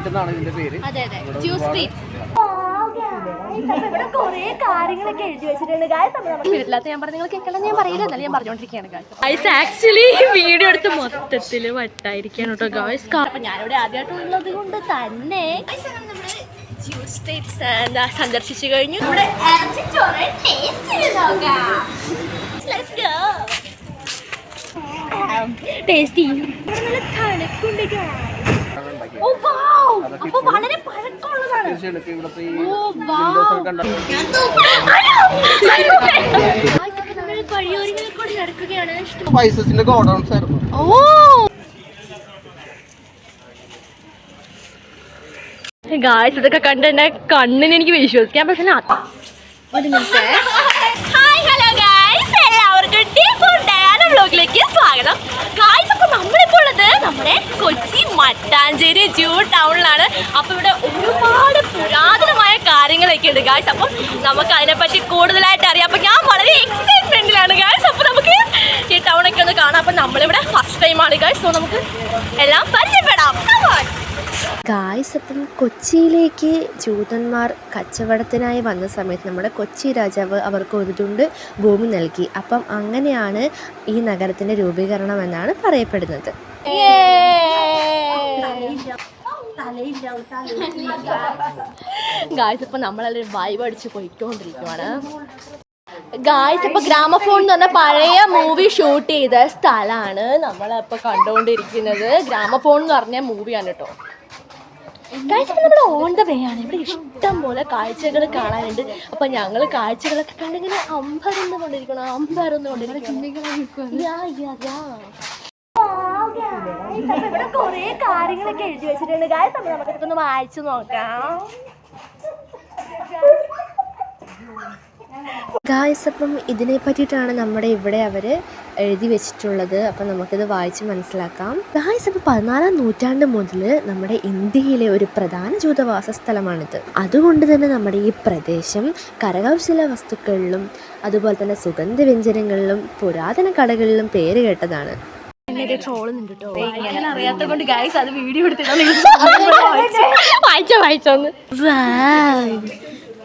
Street എന്നാണ് ഇതിന്റെ പേര്. അതെ അതെ. സ്ട്രീറ്റ് ഇവിടെ കുറേ കാര്യങ്ങളൊക്കെ എഴുതി വെച്ചിട്ടുണ്ട് ഗായ്സ് വീട്ടിലത്തെ ഞാൻ പറഞ്ഞ നിങ്ങൾ കേൾക്കണം ഞാൻ പറയില്ല. എന്നാലും ഞാൻ പറഞ്ഞോണ്ടിരിക്കുകയാണ് ഗായ്സ് ആക്ച്വലി വീഡിയോ എടുത്ത് മൊത്തത്തിൽ വട്ടായിരിക്കാണ് കേട്ടോ ഗായ്സ് അപ്പൊ ഞാനിവിടെ ആദ്യമായിട്ട് ഉള്ളത് കൊണ്ട് തന്നെ എന്താ സന്ദർശിച്ചു കഴിഞ്ഞു. ഇവിടെ ടേസ്റ്റ് ചെയ്യും. നല്ല തണുപ്പുണ്ട്. വളരെ പഴക്കമുള്ളതാണ്. വഴിയോരങ്ങളിൽ കൂടി നടക്കുകയാണ്. സ്പൈസസിന്റെ ഗോഡൗൺസ് ആയിരുന്നു. ഓ. ഗായ്സ് ഇതൊക്കെ കണ്ട് എന്റെ കണ്ണിന് എനിക്ക് വിശ്വസിക്കാൻ പറ്റില്ല. ഒരു മിനിറ്റ്. ഹായ് ഹലോ ഗായ്സ് എല്ലാവർക്കും ടീ ഫോർ ഡയാന വ്ലോഗിലേക്ക് സ്വാഗതം ഗായ്സ് അപ്പോൾ നമ്മളിപ്പോൾ ഉള്ളത് നമ്മുടെ കൊച്ചി മട്ടാഞ്ചേരി ജൂ ടൗണിലാണ്. അപ്പോൾ ഇവിടെ ഒരുപാട് പുരാതനമായ കാര്യങ്ങളൊക്കെ ഉണ്ട് ഗായ്സ് അപ്പം നമുക്ക് അതിനെപ്പറ്റി കൂടുതലായിട്ട് അറിയാം. അപ്പോൾ ഞാൻ വളരെ എക്സൈറ്റ്മെന്റിലാണ് ഗായ്സ് അപ്പോൾ നമുക്ക് ഈ ടൗണൊക്കെ ഒന്ന് കാണാം. അപ്പോൾ നമ്മളിവിടെ ഫസ്റ്റ് ടൈമാണ് ഗായ്സ് സോ നമുക്ക് എല്ലാം പരിചയപ്പെടാം. ഗായ്സ് അപ്പം കൊച്ചിയിലേക്ക് ജൂതന്മാർ കച്ചവടത്തിനായി വന്ന സമയത്ത് നമ്മുടെ കൊച്ചി രാജാവ് അവർക്ക് ഒരു തുണ്ട് ഭൂമി നൽകി. അപ്പം അങ്ങനെയാണ് ഈ നഗരത്തിന്റെ രൂപീകരണം എന്നാണ് പറയപ്പെടുന്നത്. ഗായ്സ് ഇപ്പൊ നമ്മളെല്ലാം വൈബ് അടിച്ച് പോയിക്കൊണ്ടിരിക്കുവാണ്. ഗായ്സ് ഇപ്പൊ ഗ്രാമഫോൺ എന്ന് പറഞ്ഞ പഴയ മൂവി ഷൂട്ട് ചെയ്ത സ്ഥലമാണ് നമ്മളിപ്പോ കണ്ടുകൊണ്ടിരിക്കുന്നത്. ഗ്രാമഫോൺ എന്ന് പറഞ്ഞ മൂവിയാണ് കേട്ടോ ഗായ്സ് നമ്മൾ ഓൺ ദ വേ ആണ്. ഇവിടെ ഇഷ്ടം പോലെ കാഴ്ചകൾ കാണാനുണ്ട്. അപ്പൊ ഞങ്ങൾ കാഴ്ചകളൊക്കെ കണ്ടിങ്ങനെ അമ്പരന്ന് കൊണ്ടിരിക്കണം അമ്പരന്ന് കൊണ്ടിരിക്കണം. അപ്പൊ ഇവിടെ കാര്യങ്ങളൊക്കെ എഴുതി വെച്ചിട്ടുണ്ട്. ഗായ്സ് അപ്പൊ നമുക്ക് വായിച്ചു നോക്കാം. ഗായ്സ് അപ്പം ഇതിനെ പറ്റിയിട്ടാണ് നമ്മുടെ ഇവിടെ അവർ എഴുതി വെച്ചിട്ടുള്ളത്. അപ്പം നമുക്കിത് വായിച്ച് മനസ്സിലാക്കാം. ഗായ്സ് അപ്പം പതിനാലാം നൂറ്റാണ്ട് മുതൽ നമ്മുടെ ഇന്ത്യയിലെ ഒരു പ്രധാന ജൂതവാസ സ്ഥലമാണിത്. അതുകൊണ്ട് തന്നെ നമ്മുടെ ഈ പ്രദേശം കരകൗശല വസ്തുക്കളിലും അതുപോലെ തന്നെ സുഗന്ധവ്യഞ്ജനങ്ങളിലും പുരാതന കടകളിലും പേര് കേട്ടതാണ്. എന്നെ ട്രോളുന്നുണ്ട് കേട്ടോ അറിയാത്ത കൊണ്ട് ഗൈസ് അത് വീഡിയോ വായിച്ചോ വായിച്ചോന്ന്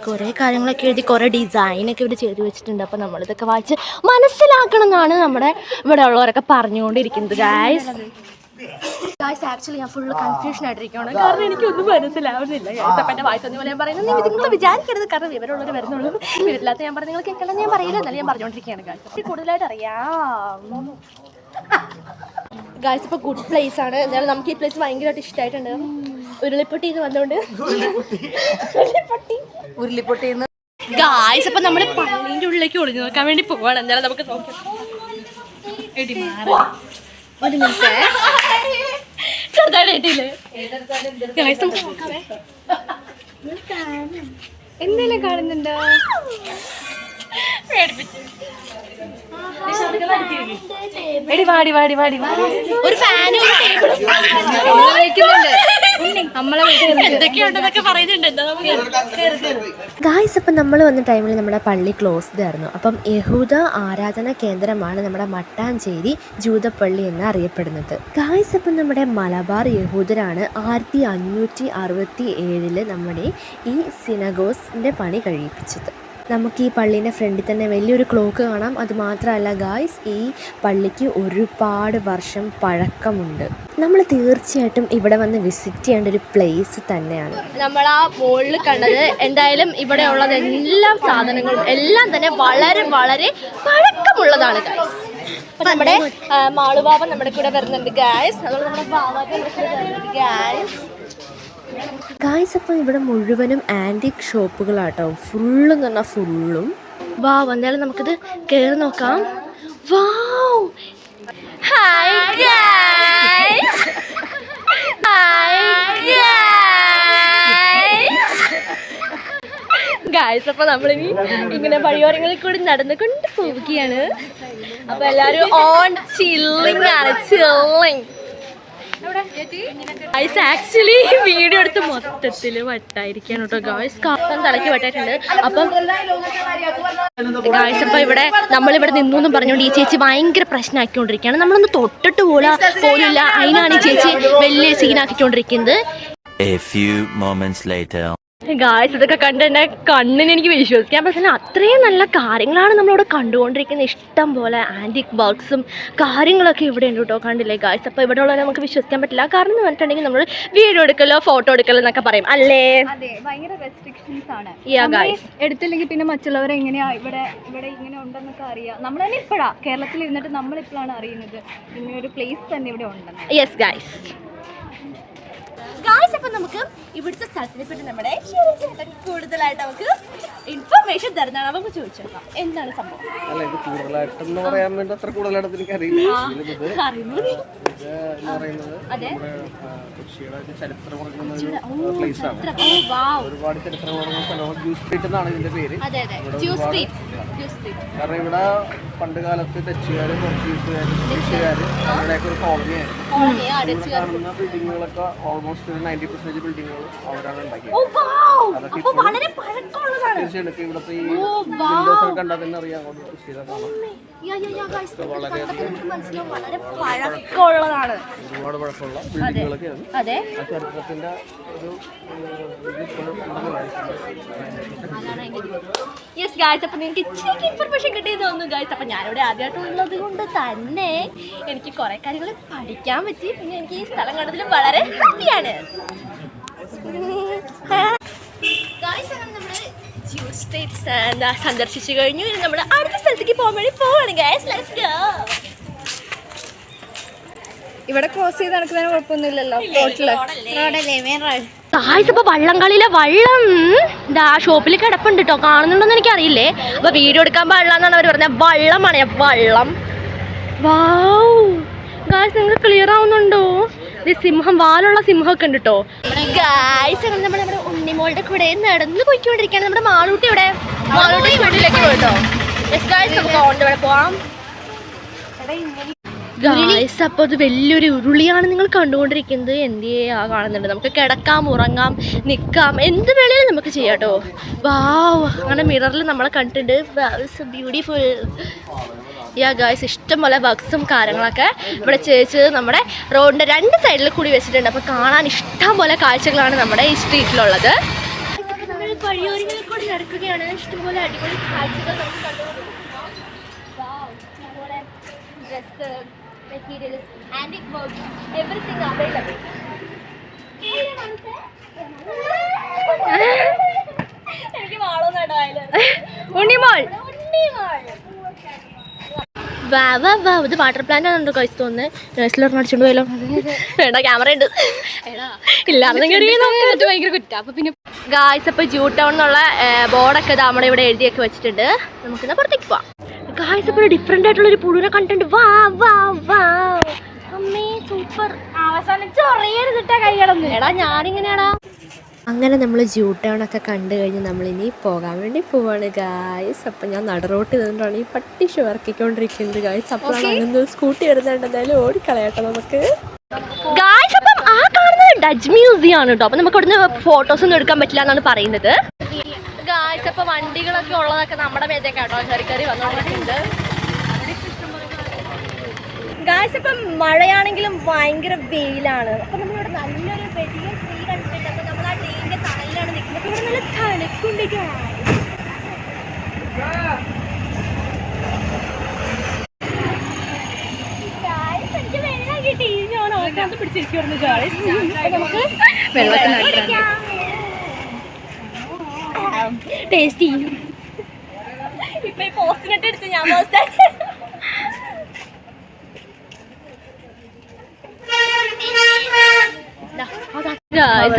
കുറേ കാര്യങ്ങളൊക്കെ എഴുതി കൊറേ ഡിസൈൻ ഒക്കെ ഇവിടെ ചെയ്ത് വെച്ചിട്ടുണ്ട്. അപ്പോൾ നമ്മളിതൊക്കെ വായിച്ച് മനസ്സിലാക്കണം എന്നാണ് നമ്മുടെ ഇവിടെ ഉള്ളവരൊക്കെ പറഞ്ഞുകൊണ്ടിരിക്കുന്നത് ഗായ്സ് ഗായ്സ് ആക്ച്വലി ഞാൻ ഫുള്ള് കൺഫ്യൂഷൻ ആയിട്ടിരിക്കുകയാണ് കാരണം എനിക്കൊന്നും മനസ്സിലാവുന്നില്ല. അപ്പം എന്റെ വായിച്ചൊന്നും പോലെ ഞാൻ പറയുന്നത് നിങ്ങൾ നിങ്ങൾ വിചാരിക്കരുത്. കാരണം വിവരമുള്ളവർ വരുന്നുള്ളൂ. വിവരമില്ലാത്ത ഞാൻ പറഞ്ഞു നിങ്ങൾ കേൾക്കണം ഞാൻ പറയില്ല. എന്നാലും ഞാൻ പറഞ്ഞുകൊണ്ടിരിക്കുകയാണ് ഗായ്സ് കൂടുതലായിട്ട് അറിയാം. ഗായ്സ് ഇപ്പോൾ ഗുഡ് പ്ലേസ് ആണ്. എന്നാലും നമുക്ക് ഈ പ്ലേസ് ഭയങ്കരമായിട്ട് ഇഷ്ടമായിട്ടുണ്ട് ഉരുളിപ്പൊട്ടി എന്ന് വന്നുകൊണ്ട് ഉരുളിപ്പൊട്ടി. എന്ന് ഗായ്സ് അപ്പൊ നമ്മൾ പള്ളിന്റെ ഉള്ളിലേക്ക് ഒളിഞ്ഞു നോക്കാൻ വേണ്ടി പോവാണ്. എന്തായാലും നമുക്ക് നോക്കാം. ഒരു മിനിറ്റ്. ചെറുതായിട്ട് കേട്ടില്ലേ ഗായ്സ് നമുക്ക് നോക്കാവേ. എന്തെങ്കിലും കാണുന്നുണ്ടോ? എടി വാടി വാടി വാടി വാടി. ഒരു ഫാനും ഗായ്സ് അപ്പം നമ്മൾ വന്ന ടൈമിൽ നമ്മുടെ പള്ളി ക്ലോസ്ഡ് ആയിരുന്നു. അപ്പം യഹൂദ ആരാധന കേന്ദ്രമാണ് നമ്മുടെ മട്ടാഞ്ചേരി ജൂതപ്പള്ളി എന്ന് അറിയപ്പെടുന്നത് ഗായ്സ് അപ്പം നമ്മുടെ മലബാർ യഹൂദരാണ് ആയിരത്തി അഞ്ഞൂറ്റി അറുപത്തി ഏഴിൽ നമ്മുടെ ഈ സിനഗോസിന്റെ പണി കഴിയിപ്പിച്ചത്. നമുക്ക് ഈ പള്ളീന്റെ ഫ്രണ്ടിൽ തന്നെ വലിയൊരു ക്ലോക്ക് കാണാം. അത് മാത്രമല്ല ഗായ്സ് ഈ പള്ളിക്ക് ഒരുപാട് വർഷം പഴക്കമുണ്ട്. നമ്മൾ തീർച്ചയായിട്ടും ഇവിടെ വന്ന് വിസിറ്റ് ചെയ്യേണ്ട ഒരു പ്ലേസ് തന്നെയാണ്. നമ്മൾ ആ മുകളിൽ കണ്ടത് എന്തായാലും ഇവിടെ ഉള്ളത് എല്ലാ സാധനങ്ങളും എല്ലാം തന്നെ വളരെ വളരെ പഴക്കമുള്ളതാണ് ഗായ്സ് നമ്മുടെ മാളുബാബ നമ്മുടെ കൂടെ വരുന്നുണ്ട് ഗായ്സ് അതുപോലെ നമ്മുടെ വരുന്നുണ്ട് ഗായ്സ് ഗായ്സ് അപ്പൊ ഇവിടെ മുഴുവനും ആന്റിക് ഷോപ്പുകളാട്ടോ ഫുള്ളും പറഞ്ഞാൽ ഫുള്ളും വാ എന്തായാലും നമുക്കിത് കയറി നോക്കാം. വാവ് ഗായ്സ് ഹായ് ഗായ്സ് അപ്പൊ നമ്മളിനി ഇങ്ങനെ വഴിയോരങ്ങളിൽ കൂടി നടന്നുകൊണ്ട് പോവുകയാണ്. അപ്പൊ എല്ലാരും ഓൺ ചില്ലിങ് ആണ് ചില്ലിങ് ഗായ്സ് ആക്ച്വലി വീഡിയോ എടുത്ത് മൊത്തത്തിൽ വട്ടായിരിക്കാണ് കേട്ടോ ഗായ്സ് കാപ്പം തലയ്ക്ക് വട്ടായിട്ടുണ്ട്. അപ്പം ഗായ്സ് അപ്പൊ ഇവിടെ നമ്മളിവിടെ നിന്നു എന്നും പറഞ്ഞുകൊണ്ട് ഈ ചേച്ചി ഭയങ്കര പ്രശ്നമാക്കിക്കൊണ്ടിരിക്കുകയാണ് നമ്മളൊന്ന് തൊട്ടിട്ട് പോലാ പോലില്ല അതിനാണ് ഈ ചേച്ചി വലിയ സീനാക്കിക്കൊണ്ടിരിക്കുന്നത് A few moments later. Guys ഇതൊക്കെ കണ്ട് എന്റെ കണ്ണിന് എനിക്ക് വിശ്വസിക്കാൻ പറ്റില്ല അത്രയും നല്ല കാര്യങ്ങളാണ് നമ്മളിവിടെ കണ്ടുകൊണ്ടിരിക്കുന്നത്. ഇഷ്ടം പോലെ ആന്റിക് വർക്ക്സും കാര്യങ്ങളൊക്കെ ഇവിടെ ഉണ്ട് കേട്ടോ കണ്ടില്ലേ ഗായ്സ് അപ്പോൾ ഇവിടെ ഉള്ളത് നമുക്ക് വിശ്വസിക്കാൻ പറ്റില്ല. കാരണം എന്ന് പറഞ്ഞിട്ടുണ്ടെങ്കിൽ നമ്മൾ വീഡിയോ എടുക്കലോ ഫോട്ടോ എടുക്കലോ എന്നൊക്കെ പറയും. അല്ലേ. എടുത്തില്ലെങ്കിൽ പിന്നെ മറ്റുള്ളവർ എങ്ങനെയാ ഇവിടെ ഇവിടെ ഇങ്ങനെ ഉണ്ടെന്നൊക്കെ അറിയാം. നമ്മൾ തന്നെ ഇപ്പോഴാണ് കേരളത്തിൽ ഇരുന്നിട്ട് നമ്മൾ ഇപ്പോഴാണ് അറിയുന്നത്. ഇങ്ങനെ ഒരു പ്ലേസ് തന്നെ ഇവിടെ ഉണ്ടെന്ന്. യെസ് ഗായ്സ് ഗായ്സ് അപ്പം നമുക്ക് ഇവിടുത്തെ സ്ഥലത്തിനെ പറ്റി നമ്മുടെ ചേട്ടൻ കൂടുതലായിട്ട് നമുക്ക് ഇൻഫർമേഷൻ തരുന്നതാണ്. നമുക്ക് ചോദിച്ചേക്കാം. എന്താണ് സംഭവം? അല്ല ഇത് കൂടുതലായിട്ടെന്ന് പറയാൻ വേണ്ടി അത്ര കൂടുതലായിട്ട് എനിക്ക് അറിയില്ല ഇത് എന്ന് പറയുന്നത് ചരിത്രം ഉറങ്ങുന്ന പ്ലേസ് ആണ്. ഒരുപാട് ചരിത്രം ഉറങ്ങുന്ന സ്ഥലമാണ് ജ്യൂസ് സ്ട്രീറ്റ് എന്നാണ് ഇതിന്റെ പേര്. ജ്യൂസ് സ്ട്രീറ്റ് കാരണം ഇവിടെ പണ്ട് കാലത്ത് ഡച്ചുകാര് പോർച്ചുഗീസുകാര് ബ്രിട്ടീഷുകാര് അവരുടെയൊക്കെ ഒരു കോളനിയായിരുന്നു കാണുന്ന ബിൽഡിങ്ങുകളൊക്കെ ഓൾമോസ്റ്റ് നയന്റി പെർസെന്റേജ് ബിൽഡിങ്ങുകൾ അവരാണ് ഉണ്ടാക്കിയത് അതൊക്കെ തീർച്ചയായിട്ടും ഇവിടുത്തെ ഈ വിൻഡോസ് ഒക്കെ കണ്ടാൽ തന്നെ അറിയാം അങ്ങോട്ട് കൃഷി. വളരെ പഴക്കമുള്ളതാണ് ഒരുപാട് പഴക്കമുള്ള ബിൽഡിങ്ങുകളൊക്കെയാണ് അതെ ചരിത്രത്തിന്റെ ഒരു യെസ് ഗായ്സ് അപ്പം എനിക്ക് ഇൻഫർമേഷൻ കിട്ടിയെന്ന് തോന്നുന്നു ഗായ്സ് അപ്പം ഞാനിവിടെ ആദ്യമായിട്ട് ഉള്ളത് കൊണ്ട് തന്നെ എനിക്ക് കുറേ കാര്യങ്ങൾ പഠിക്കാൻ പറ്റി. പിന്നെ എനിക്ക് ഈ സ്ഥലം കണ്ടതിൽ വളരെ ഹാപ്പിയാണ് അങ്ങനെ നമ്മൾ സ്റ്റേറ്റ്സ് എന്താ സന്ദർശിച്ചു കഴിഞ്ഞു. ഇനി നമ്മൾ അടുത്ത സ്ഥലത്തേക്ക് പോകാൻ വേണ്ടി പോവാണ് ഗൈസ് ലെറ്റ്സ് ഗോ ഇവിടെ ക്രോസ് ചെയ്ത് നടക്കുന്നതിന് കുഴപ്പമൊന്നുമില്ലല്ലോ റോട്ടിൽ ഗായ്സ് അപ്പോൾ വള്ളംകളിയിലെ വള്ളം ഇതാ ഷോപ്പിൽ കിടപ്പുണ്ട് കേട്ടോ കാണുന്നുണ്ടോന്ന് എനിക്കറിയില്ലേ? അപ്പോൾ വീഡിയോ എടുക്കാൻ പാടില്ല എന്നാണ് അവർ പറഞ്ഞത് വള്ളമാണ് വള്ളം. വാവ് ഗായ്സ് നിങ്ങൾക്ക് ക്ലിയർ ആവുന്നുണ്ടോ? സിംഹം വാലുള്ള സിംഹമൊക്കെ ഉണ്ട് കേട്ടോ ഗായ്സ് നമ്മൾ നമ്മുടെ ഉണ്ണിമോളുടെ കൂടെ നടന്ന് പോയിക്കൊണ്ടിരിക്കുകയാണ്. നമ്മുടെ മാളൂട്ടി ഇവിടെ മാളൂട്ടി വീട്ടിലേക്ക് പോയിട്ടോ. നമുക്ക് പോവാം. ഗായ്സ് അപ്പോൾ അത് വലിയൊരു ഉരുളിയാണ് നിങ്ങൾ കണ്ടുകൊണ്ടിരിക്കുന്നത്. എന്ത് ആ കാണുന്നുണ്ട്? നമുക്ക് കിടക്കാം ഉറങ്ങാം നിൽക്കാം. എന്ത് വേണേലും നമുക്ക് ചെയ്യാം കേട്ടോ വാവ് അങ്ങനെ മിററിൽ നമ്മളെ കണ്ടിട്ടുണ്ട്. ബ്യൂട്ടിഫുൾ യാ ഗായ്സ് ഇഷ്ടംപോലെ ബക്സും കാര്യങ്ങളൊക്കെ ഇവിടെ ചേച്ചി നമ്മുടെ റോഡിന്റെ രണ്ട് സൈഡിൽ കൂടി വെച്ചിട്ടുണ്ട്. അപ്പോൾ കാണാൻ ഇഷ്ടം പോലെ കാഴ്ചകളാണ് നമ്മുടെ ഈ സ്ട്രീറ്റിലുള്ളത് വഴിയോരങ്ങളിൽ കൂടി നടക്കുകയാണ്. ഇഷ്ടംപോലെ അടിപൊളി കാഴ്ചകൾ നമുക്ക് കണ്ടുകൊണ്ടിരിക്കാം ഇഷ്ടംപോലെ dress materials antique work everything available എനിക്ക് ഉണ്ണിമോൾ. വാ വാ വാ. ഇത് വാട്ടർ പ്ലാന്റ് ആണോ കഴിച്ചു തോന്നുന്നത് ഒരെണ്ണം അടിച്ചോണ്ട് പോയാലോ വേണ്ട ക്യാമറ ഉണ്ട് ഭയങ്കര കുറ്റ. അപ്പൊ പിന്നെ ഗായ്സ് അപ്പോൾ ജൂ ടൗൺ എന്നുള്ള ബോർഡൊക്കെ നമ്മുടെ ഇവിടെ എഴുതിയൊക്കെ വെച്ചിട്ടുണ്ട്. നമുക്കിന്ന് പുറത്തേക്ക് പോവാം. ഗായ്സ് അപ്പോൾ ഡിഫറെന്റ് ആയിട്ടുള്ള ഒരു പുഴുവിനെ കണ്ടിട്ടുണ്ട്. വാ വാ വാ അമ്മേ സൂപ്പർ അവസാനം ചൊറിയരുതിട്ട കൈ കിടന്നു എടാ ഞാനിങ്ങനെയാടാ. അങ്ങനെ നമ്മൾ ജൂ ടൗൺ ഒക്കെ കണ്ടു കഴിഞ്ഞ് നമ്മളിനി പോകാൻ വേണ്ടി പോവാണ് ഗായ്സ് അപ്പം ഞാൻ നടറോട്ട് നിന്നിട്ടാണ് ഈ പട്ടി ഷുവർക്കിക്കൊണ്ടിരിക്കുന്നത് ഗായ്സ് അപ്പോഴാണ് അങ്ങനെ സ്കൂട്ടി വരുന്നുണ്ട് എന്തായാലും ഓടിക്കളയട്ടെ നമുക്ക്. ഗായ്സ് അപ്പം ആ കാണുന്നത് ഡച്ച് മ്യൂസിയം ആണ് കേട്ടോ അപ്പം നമുക്ക് ഇവിടുന്ന് ഫോട്ടോസ് ഒന്നും എടുക്കാൻ പറ്റില്ല എന്നാണ് പറയുന്നത്. ഗായ്സ് അപ്പം വണ്ടികളൊക്കെ ഉള്ളതൊക്കെ നമ്മുടെ മേത്തേ കേട്ടോ. കയറി വന്നോണ്ടിരിക്കുന്നത് ഗായ്സ് ഇപ്പം മഴയാണെങ്കിലും ഭയങ്കര വെയിലാണ്. അപ്പം നമ്മളിവിടെ നല്ലൊരു വലിയ ട്രീ കണ്ടിട്ടുണ്ട്. അപ്പം നമ്മൾ ആ ട്രീന്റെ തണലിലാണ് നിൽക്കുന്നത്. അപ്പം ഇവിടെ നല്ല തണുപ്പുണ്ട് ഗായ്സ് എനിക്ക് വെള്ളം കിട്ടി ഞാൻ ഓർക്കാത്ത പിടിച്ചിരിക്കുവായിരുന്നു ഗായ്സ് നമുക്ക് ടേസ്റ്റ് ചെയ്യും ഇപ്പൊ ഈ പോസ്റ്റിനിട്ട് അടിച്ച് ഞാൻ പോസ്റ്റ്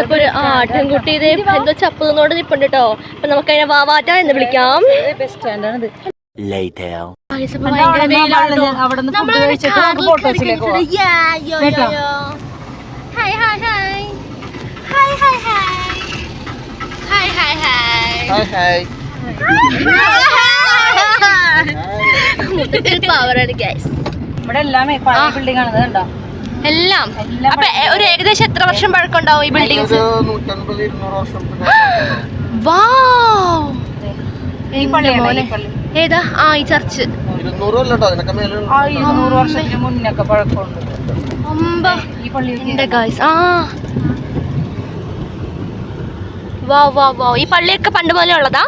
ഇപ്പൊ ആട്ടിൻകുട്ടി ഇത് എന്തോ ചപ്പുന്നോട് നിപ്പുണ്ട് കേട്ടോ അപ്പൊ നമുക്ക് അതിനെ വാവാറ്റ എന്ന് വിളിക്കാം. Hi hi. Hi, hi, hi. Hi hi മൊത്തത്തിൽ പവറാണ് ഗൈസ് ഇവിടെ എല്ലാം പഴയ ബിൽഡിംഗ് ആണ് കണ്ടോ? എല്ലാം. അപ്പൊ ഒരു ഏകദേശം എത്ര വർഷം പഴക്കമുണ്ടാവും ഈ ബിൽഡിങ്സ് ഒരു നൂറ്റൻപത് വർഷം പിന്നെ വാ ഈ പള്ളി? ഏതാ? ആ ഈ ചർച്ച്. ഇരുന്നൂറ് വർഷത്തിന് മുന്നൊക്കെ പഴക്കമുണ്ട്. ഈ പള്ളി ആ. വാ വാ വാ ഈ പള്ളിയൊക്കെ പണ്ട് പോലെ ഉള്ളതാ?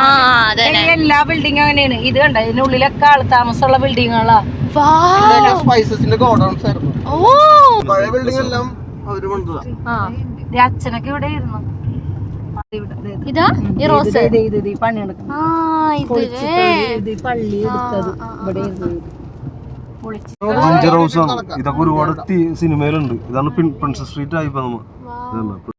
ആ അതെ എല്ലാ ബിൽഡിംഗ് അങ്ങനെയാണ്. ഇത് കണ്ട? ഇതിനുള്ളിലൊക്കെ ആൾ താമസമുള്ള ബിൽഡിങ്ങുകളാ വാ സ്പൈസസിന്റെ ഗോഡൗൺസ് ആയിരുന്നു. ഓ. പഴയ ബിൽഡിംഗ് എല്ലാം അവർ കൊണ്ടുപോകാം ആ. അച്ഛനൊക്കെ ഇവിടെ ദേ ഇതാ. ഈ റോസ്? പള്ളി എടുത്തത്. ഇവിടെ ഇതൊക്കെ ഒരുപാട് സിനിമയിലുണ്ട്. ഇതാണ് പിൻ- പ്രിൻസസ് സ്ട്രീറ്റ് ആയി നമ്മ ഇതാണ്.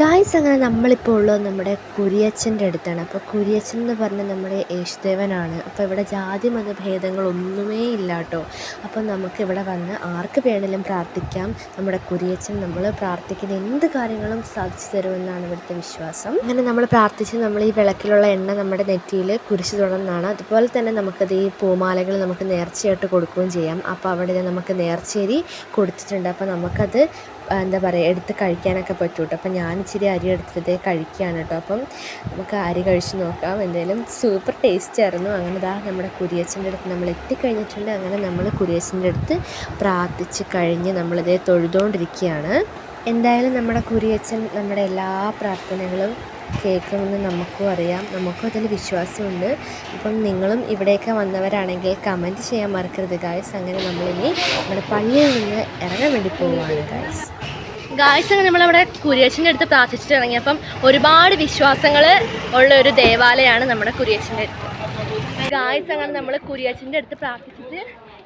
ഗായ്സ് അങ്ങനെ നമ്മളിപ്പോൾ ഉള്ളത് നമ്മുടെ കുരിയച്ചന്റെ അടുത്താണ്. അപ്പോൾ കുരിയച്ചൻ എന്ന് പറഞ്ഞാൽ നമ്മുടെ യേശുദേവനാണ്. അപ്പോൾ ഇവിടെ ജാതി മതഭേദങ്ങളൊന്നുമേ ഇല്ല കേട്ടോ. അപ്പോൾ നമുക്ക് ഇവിടെ വന്ന് ആർക്ക് വേണേലും പ്രാർത്ഥിക്കാം. നമ്മുടെ കുരിയച്ചൻ നമ്മൾ പ്രാർത്ഥിക്കുന്ന എന്ത് കാര്യങ്ങളും സാധിച്ചു തരുമെന്നാണ് ഇവിടുത്തെ വിശ്വാസം. അങ്ങനെ നമ്മൾ പ്രാർത്ഥിച്ച് നമ്മൾ ഈ വിളക്കിലുള്ള എണ്ണ നമ്മുടെ നെറ്റിയിൽ കുരിശു തുടർന്നാണ്. അതുപോലെ തന്നെ നമുക്കത് ഈ പൂമാലകൾ നമുക്ക് നേർച്ചയായിട്ട് കൊടുക്കുകയും ചെയ്യാം. അപ്പോൾ അവിടെ നമുക്ക് നേർച്ചേരി കൊടുത്തിട്ടുണ്ട്. അപ്പോൾ നമുക്കത് എന്താ പറയുക എടുത്ത് കഴിക്കാനൊക്കെ പറ്റും കേട്ടോ അപ്പം ഞാൻ ഇച്ചിരി അരി എടുത്തിട്ട് കഴിക്കുകയാണ് കേട്ടോ അപ്പം നമുക്ക് അരി കഴിച്ച് നോക്കാം. എന്തായാലും സൂപ്പർ ടേസ്റ്റ് ആയിരുന്നു. അങ്ങനെ ഇതാ നമ്മുടെ കുരിയച്ചന്റെ അടുത്ത് നമ്മൾ എത്തിക്കഴിഞ്ഞിട്ടുണ്ട്. അങ്ങനെ നമ്മൾ കുരിയച്ചന്റെ അടുത്ത് പ്രാർത്ഥിച്ച് കഴിഞ്ഞ് നമ്മളിതേ തൊഴുതുകൊണ്ടിരിക്കുകയാണ്. എന്തായാലും നമ്മുടെ കുരിയച്ചൻ നമ്മുടെ എല്ലാ പ്രാർത്ഥനകളും കേൾക്കുമെന്ന് നമുക്കും അറിയാം. നമുക്കും അതിൽ വിശ്വാസമുണ്ട്. അപ്പം നിങ്ങളും ഇവിടെയൊക്കെ വന്നവരാണെങ്കിൽ കമന്റ് ചെയ്യാൻ മറക്കരുത് ഗായ്സ് അങ്ങനെ നമ്മളിനി നമ്മുടെ പള്ളിയിൽ നിന്ന് ഇറങ്ങാൻ വേണ്ടി പോവുകയാണ് ഗായ്സ് ഗായ്സ് അങ്ങനെ നമ്മളവിടെ കുരിയച്ചന്റെ അടുത്ത് പ്രാർത്ഥിച്ചിട്ട് ഇറങ്ങിയപ്പം ഒരുപാട് വിശ്വാസങ്ങൾ ഉള്ള ഒരു ദേവാലയമാണ് നമ്മുടെ കുരിയച്ചന്റെ അടുത്ത്. ഗായ്സ് അങ്ങനെ നമ്മൾ കുരിയച്ചന്റെ അടുത്ത് പ്രാർത്ഥിച്ചിട്ട്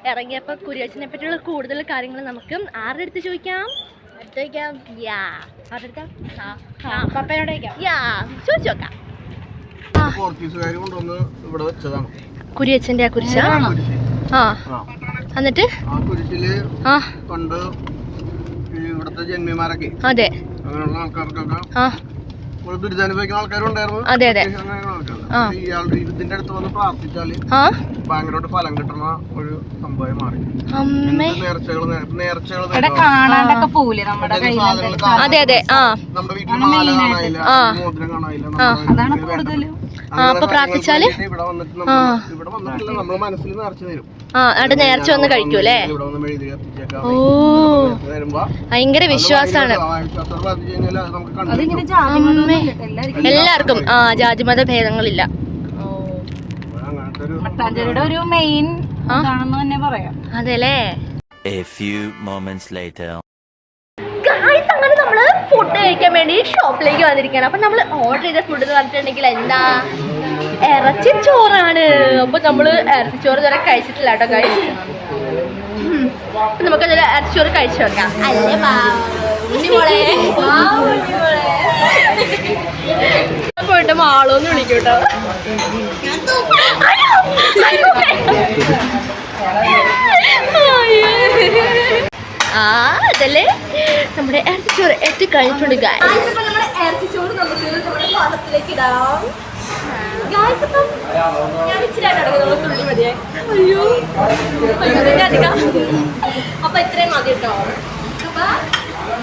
ഇറങ്ങിയപ്പോൾ കുരിയച്ചനെ പറ്റിയുള്ള കൂടുതൽ കാര്യങ്ങൾ നമുക്ക് ആരുടെ അടുത്ത് ചോദിക്കാം? യാ ആരുടെ ചോദിച്ചു നോക്കാം. കുരിയച്ചന്റെ ആ കുരിശ? ആ ആ. എന്നിട്ട്? ആ കുരിശിൽ ആ പണ്ട് ഈ ഇവിടുത്തെ ജന്മിമാരൊക്കെ. അതെ. അങ്ങനെയുള്ള ആൾക്കാർക്കൊക്കെ ആ. ദുരിതാനുഭവിക്കുന്ന ആൾക്കാരുണ്ടായിരുന്നു. അതെ അതെ. ഇയാളുടെ ഇതിന്റെ അടുത്ത് വന്ന് പ്രാർത്ഥിച്ചാൽ ആ. ഭയങ്കരമായിട്ട് ഫലം കിട്ടുന്ന ഒരു സംഭവം മാറി. നേർച്ചകൾ നേർച്ചകൾ നമ്മുടെ കയ്യിലൊക്കെ അതെ അതെ. ആ. നമ്മുടെ വീട്ടിൽ മാല കാണാനില്ല. മോതിരം കാണാനില്ല അപ്പൊ പ്രാർത്ഥിച്ചാൽ? ഇവിടെ വന്നിട്ട് നമ്മൾ ഇവിടെ വന്നിട്ടില്ല നമ്മൾ മനസ്സിൽ നേർച്ച തരും. ആ അവിടെ നേർച്ച വന്ന് കഴിക്കൂ അല്ലേ? ഓ. ഭയങ്കര വിശ്വാസാണ്. എല്ലാവർക്കും ആ ജാതിമത ഭേദങ്ങളില്ല. മട്ടാഞ്ചേരിയുടെ ഒരു മെയിൻ ഇതാണെന്ന് തന്നെ പറയാം. അതെല്ലേ? A few moments later. Food കഴിക്കാൻ വേണ്ടി ഷോപ്പിലേക്ക് വന്നിരിക്കുകയാണ്. അപ്പൊ നമ്മൾ ഓർഡർ ചെയ്ത ഫുഡ് എന്ന് പറഞ്ഞിട്ടുണ്ടെങ്കിൽ എന്താ? ഇറച്ചി ചോറാണ്. അപ്പൊ നമ്മൾ ഇറച്ചി ചോറ് ഇതുവരെ കഴിച്ചിട്ടില്ല കേട്ടോ കഴിച്ചു നമുക്ക് അതിൽ ഇറച്ചിച്ചോറ് കഴിച്ചു നോക്കാം. അല്ലേ ഉണ്ണിമോളെ. പോയിട്ട് മാളോന്ന് വിളിക്കൂട്ടോ. ആ അതല്ലേ? നമ്മുടെ ഇറച്ചിച്ചോറ് എത്തി കഴിഞ്ഞിട്ടുണ്ട് ഇറച്ചിച്ചോറ് നമുക്ക് നമ്മുടെ പാത്രത്തിലേക്ക് ഇടാം. ഞാൻ ഇച്ചിരി തുള്ളി മതിയേ. അയ്യോ. അധികം. അപ്പൊ ഇത്രയും മതി കേട്ടോ. അപ്പൊ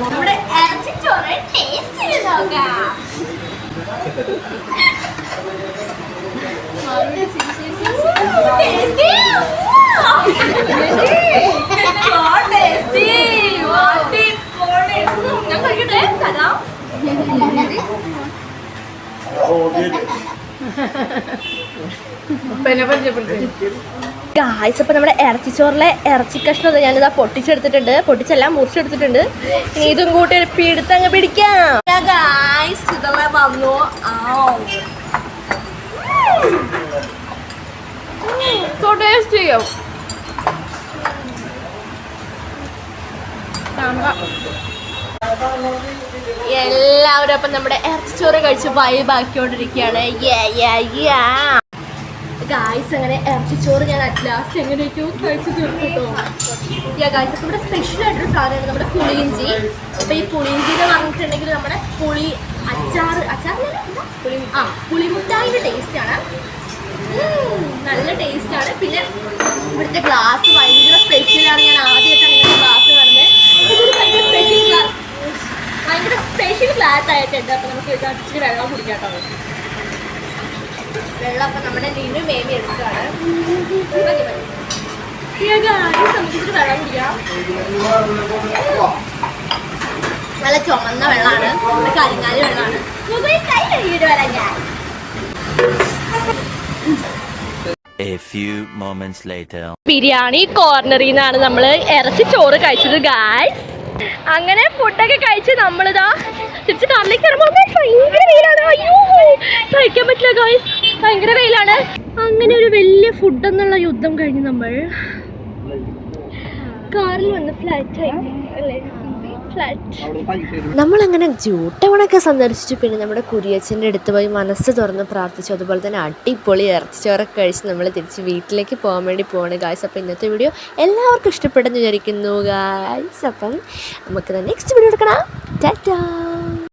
നമ്മുടെ ഇറച്ചിച്ചോറ് ടേസ്റ്റ് ചെയ്ത് നോക്കാം. ടേസ്റ്റി ഗായ്സ് അപ്പോൾ നമ്മുടെ ഇറച്ചിച്ചോറിലെ ഇറച്ചി കഷ്ണം ഞാനിതാ പൊട്ടിച്ചെടുത്തിട്ടുണ്ട്. പൊട്ടിച്ചെല്ലാം മുറിച്ചെടുത്തിട്ടുണ്ട്. ഇനി ഇതും കൂട്ടി ഒരു പിടുത്തങ്ങ് പിടിക്കാം. ഗായ്സ് ഇതെല്ലാം വന്നു. ടേസ്റ്റ് ചെയ്യും. എല്ലാവരും അപ്പം നമ്മുടെ ഇറച്ചിച്ചോറ് കഴിച്ച് വൈബാക്കിക്കൊണ്ടിരിക്കുകയാണ് ഗായ്സ് അങ്ങനെ ഇറച്ചിച്ചോറ് ഞാൻ ലാസ്റ്റ് എങ്ങനെയൊക്കെയോ കഴിച്ചു തീർക്കട്ടോ യാ ഗായ്സ് നമ്മുടെ സ്പെഷ്യൽ ആയിട്ടൊരു സാധനമാണ് നമ്മുടെ പുളിയിഞ്ചി. അപ്പോൾ ഈ പുളിയിഞ്ചി എന്ന് പറഞ്ഞിട്ടുണ്ടെങ്കിൽ നമ്മുടെ പുളി അച്ചാർ അച്ചാർ ആ ടേസ്റ്റ് ആണ്. നല്ല ടേസ്റ്റ് ആണ്. പിന്നെ ഇവിടുത്തെ ഗ്ലാസ് ഭയങ്കര സ്പെഷ്യലാണ് ഞാൻ ആദ്യമായിട്ടാണ് ഇങ്ങനെ ഗ്ലാസ് കാണുന്നത് ഇതൊരു ഭയങ്കര സ്പെഷ്യൽ ഭയങ്കര സ്പെഷ്യൽ ക്ലാസ് ആയിട്ടുണ്ട് നമുക്ക് ഇത് ഇച്ചിരി വെള്ളം കുടിക്കാം കേട്ടോ. വെള്ളം അപ്പം നമ്മുടെ നിന്നു മേമി വെള്ളം കുടിക്കാം. നല്ല ചുമന്ന വെള്ളമാണ്. നല്ല കരിങ്ങാലി വെള്ളമാണ്. മുകളിൽ കൈ കഴുകിയിട്ട് വരാം ഞാൻ. A few moments later. Biryani കോർണറിൽ നിന്നാണ് നമ്മൾ ഇറച്ചി ചോറ് കഴിച്ചത് ഗായ്സ് അങ്ങനെ ഫുഡൊക്കെ കഴിച്ച് നമ്മളിതാ തിരിച്ച് കാറിലേക്ക് ഇറങ്ങുമ്പോൾ ഭയങ്കര അയ്യോ സഹിക്കാൻ പറ്റില്ല ഗായ്സ് ഭയങ്കര വെയിലാണ്. അങ്ങനെ ഒരു വലിയ ഫുഡ് എന്നുള്ള യുദ്ധം കഴിഞ്ഞ് നമ്മൾ കാറിൽ വന്ന് ഫ്ലാറ്റ് ആയി. അല്ലേ? നമ്മളങ്ങനെ ജൂട്ടവണൊക്കെ സന്ദർശിച്ചു. പിന്നെ നമ്മുടെ കുരിയച്ചന്റെ അടുത്ത് പോയി മനസ്സ് തുറന്ന് പ്രാർത്ഥിച്ചു. അതുപോലെ തന്നെ അടിപൊളി ഇറച്ചിച്ചോറൊക്കെ കഴിച്ച് നമ്മൾ തിരിച്ച് വീട്ടിലേക്ക് പോകാൻ വേണ്ടി പോവാണ് ഗായ്സ് അപ്പോൾ ഇന്നത്തെ വീഡിയോ എല്ലാവർക്കും ഇഷ്ടപ്പെട്ടെന്ന് വിചാരിക്കുന്നു ഗായ്സ് അപ്പം നമുക്ക് നെക്സ്റ്റ് വീഡിയോ എടുക്കണം. ടാറ്റാ